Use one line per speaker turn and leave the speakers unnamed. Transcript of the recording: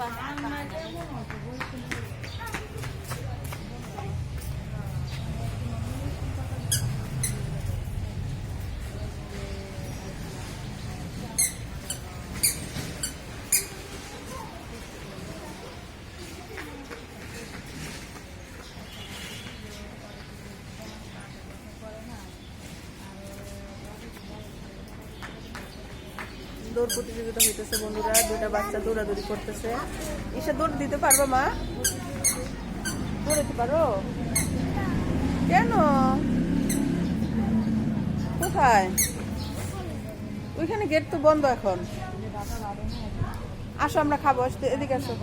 晚安妈妈 দৌড় প্রতিযোগিতা হইতেছে, বন্ধুরা। দুইটা বাচ্চা দৌড়াদৌড়ি করতেছে। ঈশা দৌড় দিতে পারব, মা? দৌড়াতে পারো? কেন? কোথায়? ওইখানে গেট তো বন্ধ এখন। আসো, আমরা খাব। এদিকে আসো।